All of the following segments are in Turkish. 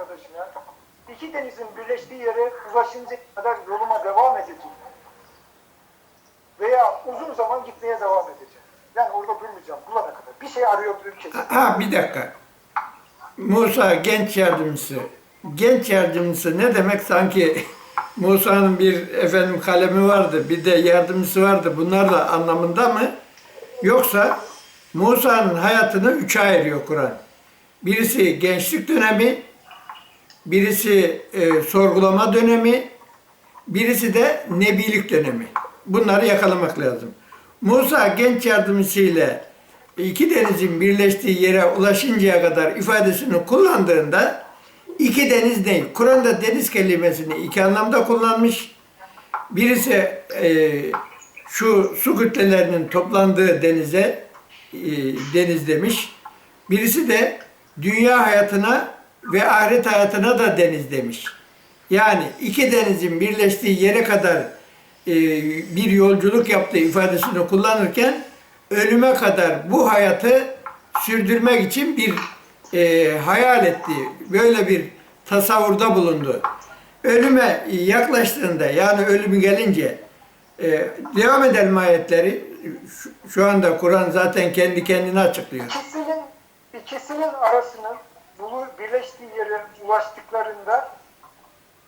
arkadaşına iki denizin birleştiği yere ulaşıncaya kadar yoluma devam edeceğim. Veya uzun zaman gitmeye devam edeceğim. Yani orada durmayacağım bulana kadar. Bir şey arıyor ülkede. Ha bir dakika. Musa genç yardımcısı. Genç yardımcısı ne demek sanki Musa'nın bir efendim kalemi vardı, bir de yardımcısı vardı. Bunlar da anlamında mı? Yoksa Musa'nın hayatını üçe ayırıyor Kur'an. Birisi gençlik dönemi, birisi e, sorgulama dönemi, birisi de nebilik dönemi. Bunları yakalamak lazım. Musa genç yardımcısıyla iki denizin birleştiği yere ulaşıncaya kadar ifadesini kullandığında iki deniz ne? Kur'an'da deniz kelimesini iki anlamda kullanmış. Birisi e, şu su kütlelerinin toplandığı denize e, deniz demiş. Birisi de dünya hayatına ve ahiret hayatına da deniz demiş. Yani iki denizin birleştiği yere kadar e, bir yolculuk yaptığı ifadesini kullanırken ölüme kadar bu hayatı sürdürmek için bir e, hayal etti. Böyle bir tasavvurda bulundu. Ölüme yaklaştığında yani ölümü gelince e, devam edelim ayetleri. Şu, şu anda Kur'an zaten kendi kendine açıklıyor. İkisinin, ikisinin arasının bulu birleştiği yere ulaştıklarında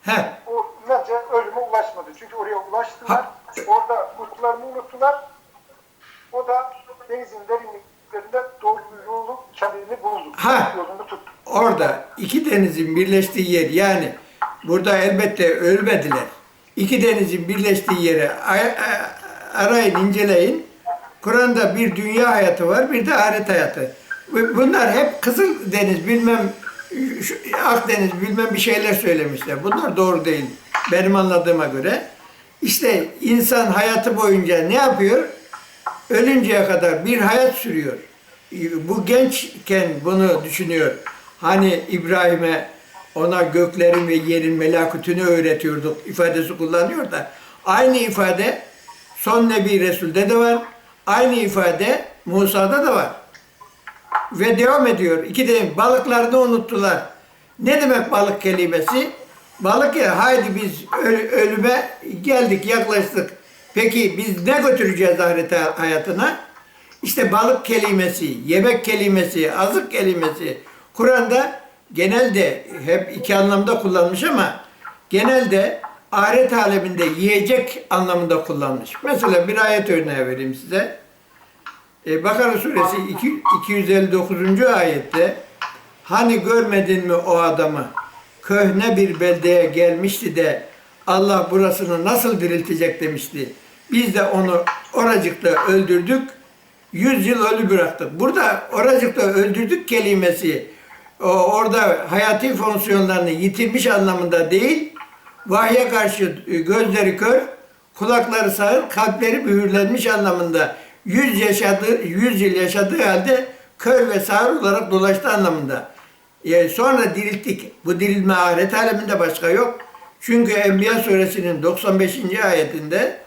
Heh, o bence ölüme ulaşmadı. Çünkü oraya ulaştılar. Ha. Orada mutlularını unuttular. O da denizin derinliklerinde doğru yolu kendini buldu. Ha. Yolunu tuttu. orada iki denizin birleştiği yer yani burada elbette ölmediler. İki denizin birleştiği yere arayın, inceleyin. Kur'an'da bir dünya hayatı var, bir de ahiret hayatı. Bu- Bunlar hep Kızıl Deniz, bilmem Akdeniz, bilmem bir şeyler söylemişler. Bunlar doğru değil. Benim anladığıma göre. İşte insan hayatı boyunca ne yapıyor? Ölünceye kadar bir hayat sürüyor. Bu gençken bunu düşünüyor. Hani İbrahim'e ona göklerin ve yerin melakutunu öğretiyorduk ifadesi kullanıyor da aynı ifade son Nebi Resul'de de var. Aynı ifade Musa'da da var. Ve devam ediyor. İki de balıklarını unuttular. Ne demek balık kelimesi? Balık ya haydi biz öl- ölüme geldik yaklaştık. Peki biz ne götüreceğiz ahiret hayatına? İşte balık kelimesi, yemek kelimesi, azık kelimesi Kur'an'da genelde hep iki anlamda kullanmış ama genelde ahiret aleminde yiyecek anlamında kullanmış. Mesela bir ayet örneği vereyim size. E, Bakara suresi 2, 259. ayette hani görmedin mi o adamı köhne bir beldeye gelmişti de Allah burasını nasıl diriltecek demişti. Biz de onu oracıkta öldürdük. Yüz yıl ölü bıraktık. Burada oracıkta öldürdük kelimesi orada hayati fonksiyonlarını yitirmiş anlamında değil, vahye karşı gözleri kör, kulakları sağır, kalpleri mühürlenmiş anlamında yüz yaşadığı, yüz yıl yaşadığı halde kör ve sağır olarak dolaştı anlamında. Yani sonra dirilttik. Bu dirilme ahiret aleminde başka yok. Çünkü Enbiya suresinin 95. ayetinde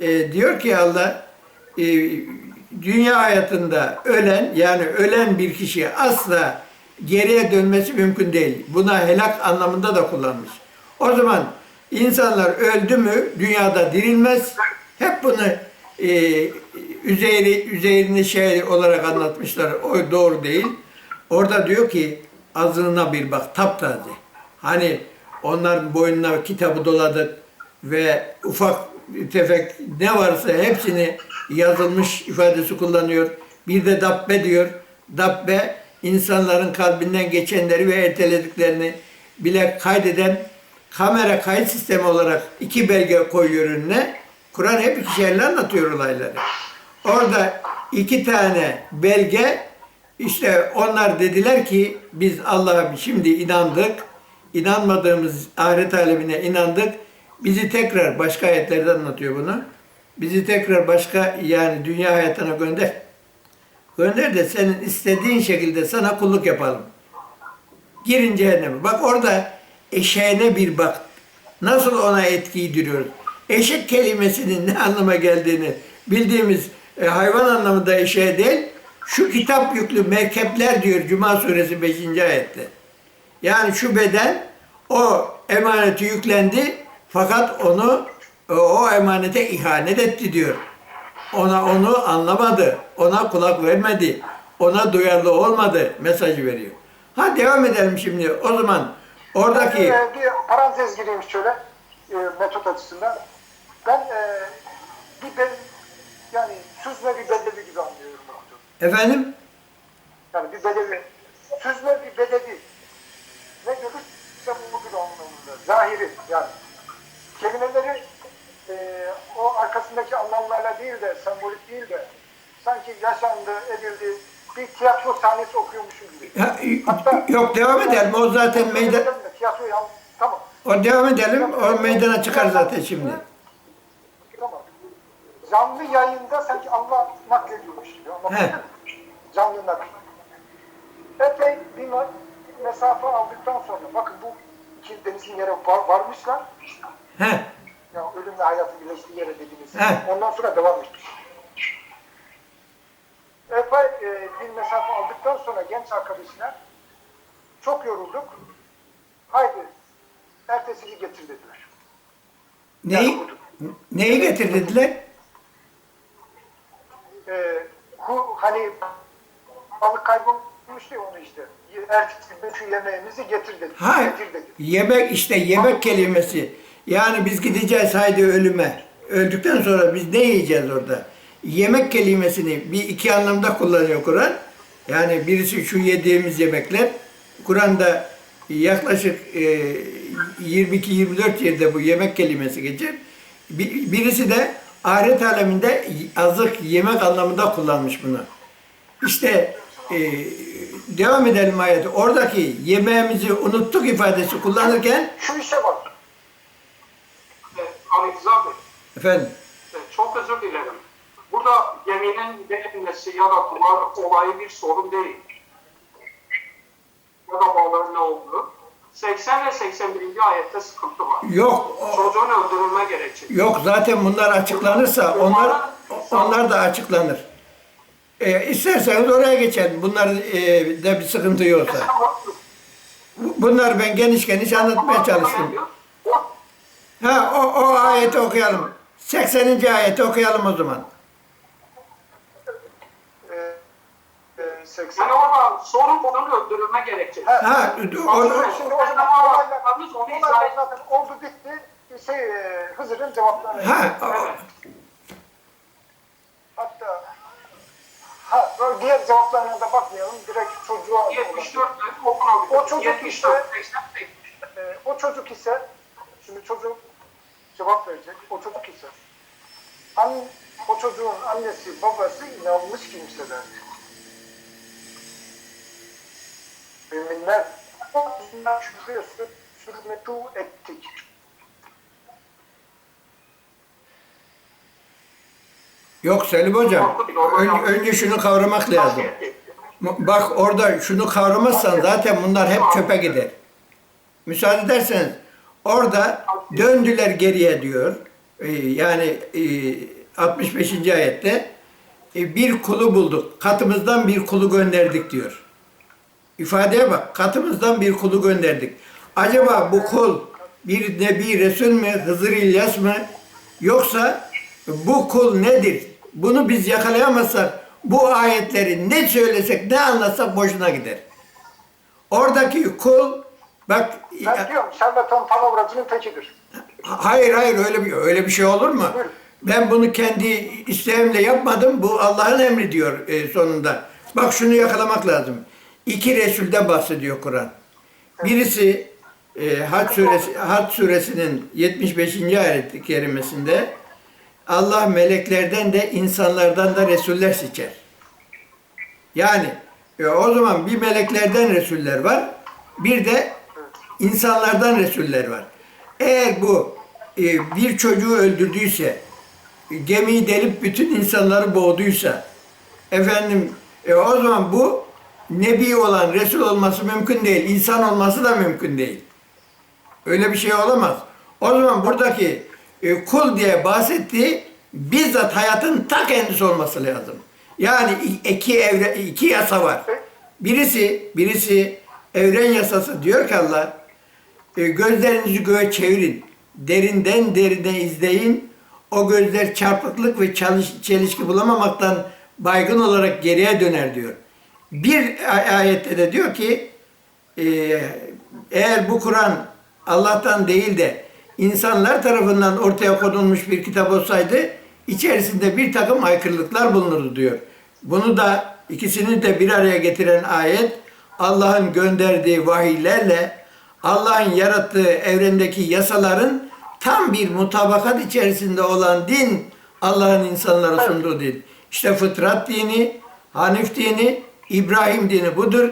e, diyor ki Allah e, dünya hayatında ölen yani ölen bir kişi asla geriye dönmesi mümkün değil. Buna helak anlamında da kullanmış. O zaman insanlar öldü mü dünyada dirilmez. Hep bunu e, üzeri, üzerini şey olarak anlatmışlar. O doğru değil. Orada diyor ki azığına bir bak taptaze. Hani onların boynuna kitabı doladık ve ufak tefek ne varsa hepsini yazılmış ifadesi kullanıyor. Bir de dabbe diyor. Dabbe insanların kalbinden geçenleri ve ertelediklerini bile kaydeden kamera kayıt sistemi olarak iki belge koyuyor önüne. Kur'an hep iki şeyle anlatıyor olayları. Orada iki tane belge işte onlar dediler ki biz Allah'a şimdi inandık. İnanmadığımız ahiret alemine inandık. Bizi tekrar başka ayetlerde anlatıyor bunu. Bizi tekrar başka yani dünya hayatına gönder. Gönder de senin istediğin şekilde sana kulluk yapalım. Girin cehenneme. Bak orada eşeğine bir bak. Nasıl ona etkiyi duruyor. Eşek kelimesinin ne anlama geldiğini bildiğimiz e, hayvan anlamında eşeğe değil, şu kitap yüklü merkepler diyor Cuma suresi 5. ayette. Yani şu beden o emaneti yüklendi fakat onu o emanete ihanet etti diyor. Ona onu anlamadı. Ona kulak vermedi. Ona duyarlı olmadı mesajı veriyor. Ha devam edelim şimdi. O zaman oradaki Ee, bir parantez gireyim şöyle e, metot açısından. Ben e, bir ben yani süzme bir bedevi gibi anlıyorum doktor. efendim Yani bir bedevi, süzme bir bedevi. Ne görürse bu gibi anlamında. Zahiri yani. Kelimeleri e, o arkasındaki anlamlarla değil de, sembolik değil de sanki yaşandı, edildi, bir tiyatro sahnesi okuyormuşum gibi. ha, yok devam edelim. O zaten meydan Tiyatro ya, tamam. o devam edelim. O meydana çıkar zaten şimdi. Canlı yayında sanki Allah naklediyormuş gibi. He. mi? Canlı nakl. Epey bir me- mesafe aldıktan sonra bakın bu iki denizin yere var, varmışlar. He. Ya ölümle hayatın birleştiği yere dediğimiz. He. Ondan sonra devam etmiş. Epey e, bir mesafe aldıktan sonra genç arkadaşlar çok yorulduk. Haydi ertesi gün getir dediler. Neyi neyi getirdiler? e, hani balık kaybolmuştu ya onu işte. Ertesi gün şu yemeğimizi getir dedi. Ha, Getir dedi. yemek işte yemek kelimesi. Yani biz gideceğiz haydi ölüme. Öldükten sonra biz ne yiyeceğiz orada? Yemek kelimesini bir iki anlamda kullanıyor Kur'an. Yani birisi şu yediğimiz yemekler. Kur'an'da yaklaşık e, 22-24 yerde bu yemek kelimesi geçer. Bir- Birisi de ahiret aleminde azık yemek anlamında kullanmış bunu. İşte e, devam edelim ayeti. Oradaki yemeğimizi unuttuk ifadesi kullanırken Şu işe bak. Rıza Bey, efendim evet, çok özür dilerim. Burada geminin verilmesi ya da duvar olayı bir sorun değil. Ya da bağların ne olduğu. 80 ve 81. ayette sıkıntı var. yok o- Çocuğun öldürülme gerekçesi. yok zaten bunlar açıklanırsa onlar onlar da açıklanır. E, isterseniz oraya geçelim. Bunlar e, de bir sıkıntı yoksa. Bu- Bunlar ben geniş geniş anlatmaya çalıştım. Ha o, o ayeti okuyalım. 80. ayeti okuyalım o zaman. 80. Yani orada sorun bunun öldürülme gerekçesi. Ha, o, Şimdi o zaman olaylar, olaylar zaten oldu bitti. Şey, e, Hızır'ın cevaplarını. ha, Evet. Hatta ha, böyle diğer cevaplarına da bakmayalım. Direkt çocuğa 74 okunabilir. O çocuk 74, işte- 85. Ee, o çocuk ise, şimdi çocuk cevap verecek, o çocuk ise, an, o çocuğun annesi, babası inanmış kimseler. Müminler, sür, sürmetu ettik. yok Selim hocam. Ön- önce şunu kavramak lazım. Bak orada şunu kavramazsan zaten bunlar hep çöpe gider. Müsaade ederseniz orada döndüler geriye diyor. Ee, yani e, 65. ayette e, bir kulu bulduk. Katımızdan bir kulu gönderdik diyor. İfadeye bak. Katımızdan bir kulu gönderdik. Acaba bu kul bir nebi resul mü, Hızır İlyas mı? Yoksa bu kul nedir? Bunu biz yakalayamazsak bu ayetleri ne söylesek ne anlatsak boşuna gider. Oradaki kul bak Ben diyorum, şarlatan palavracının tekidir. Hayır hayır öyle bir öyle bir şey olur mu? Ben bunu kendi isteğimle yapmadım. Bu Allah'ın emri diyor e, sonunda. Bak şunu yakalamak lazım. İki Resul'den bahsediyor Kur'an. Birisi e, Hac suresi Hac suresinin 75. ayet-i kerimesinde Allah meleklerden de insanlardan da resuller seçer. Yani e, o zaman bir meleklerden resuller var. Bir de insanlardan resuller var. Eğer bu e, bir çocuğu öldürdüyse, gemiyi delip bütün insanları boğduysa, efendim e, o zaman bu nebi olan resul olması mümkün değil, insan olması da mümkün değil. Öyle bir şey olamaz. O zaman buradaki e, kul diye bahsettiği bizzat hayatın ta kendisi olması lazım. Yani iki evre, iki yasa var. Birisi, birisi evren yasası diyor ki Allah e, gözlerinizi göğe çevirin. Derinden derine izleyin. O gözler çarpıklık ve çalış, çelişki bulamamaktan baygın olarak geriye döner diyor. Bir ay- ayette de diyor ki e, eğer bu Kur'an Allah'tan değil de insanlar tarafından ortaya konulmuş bir kitap olsaydı içerisinde bir takım aykırılıklar bulunurdu diyor. Bunu da ikisini de bir araya getiren ayet Allah'ın gönderdiği vahiylerle Allah'ın yarattığı evrendeki yasaların tam bir mutabakat içerisinde olan din Allah'ın insanlara sunduğu din. İşte fıtrat dini, Hanif dini, İbrahim dini budur.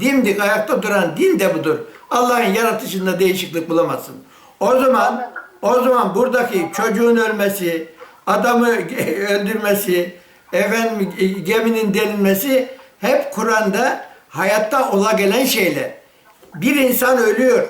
Dimdik ayakta duran din de budur. Allah'ın yaratışında değişiklik bulamazsın. O zaman o zaman buradaki çocuğun ölmesi, adamı öldürmesi, efendim geminin delinmesi hep Kur'an'da hayatta ola gelen şeyler. Bir insan ölüyor,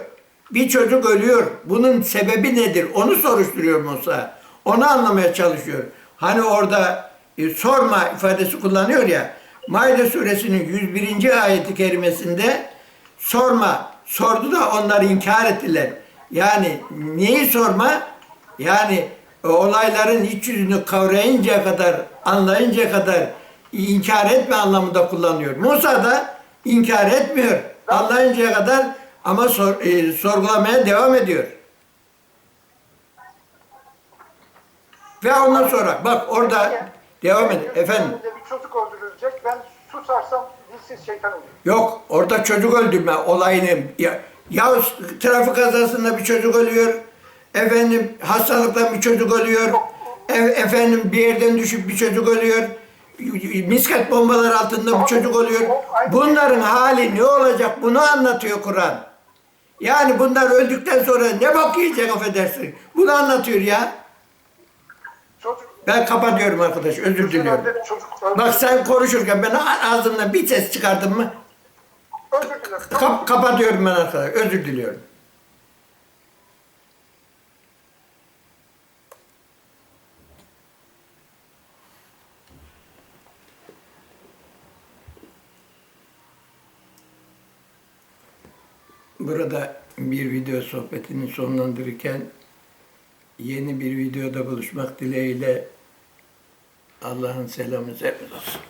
bir çocuk ölüyor. Bunun sebebi nedir? Onu soruşturuyor Musa. Onu anlamaya çalışıyor. Hani orada e, sorma ifadesi kullanıyor ya. Maide suresinin 101. ayeti kerimesinde sorma. Sordu da onlar inkar ettiler. Yani neyi sorma? Yani e, olayların iç yüzünü kavrayıncaya kadar, anlayıncaya kadar inkar etme anlamında kullanıyor. Musa da inkar etmiyor. Anlayıncaya kadar ama sor- e, sorgulamaya devam ediyor. Ve ondan sonra bak orada devam et efendim. Bir çocuk öldürülecek. Ben susarsam dilsiz şeytan oluyor. Yok orada çocuk öldürme olayını ya, ya trafik kazasında bir çocuk ölüyor. Efendim hastalıktan bir çocuk ölüyor. E- efendim bir yerden düşüp bir çocuk ölüyor. Misket bombalar altında bir çocuk ölüyor. Bunların hali ne olacak bunu anlatıyor Kur'an. Yani bunlar öldükten sonra ne bak yiyecek affedersin. Bunu anlatıyor ya. Ben kapatıyorum arkadaş özür diliyorum. Bak sen konuşurken ben ağzımdan bir ses çıkardım mı Özür dilerim. Kap kapatıyorum ben arkadaşlar. Özür diliyorum. Burada bir video sohbetini sonlandırırken yeni bir videoda buluşmak dileğiyle Allah'ın selamı hepimiz olsun.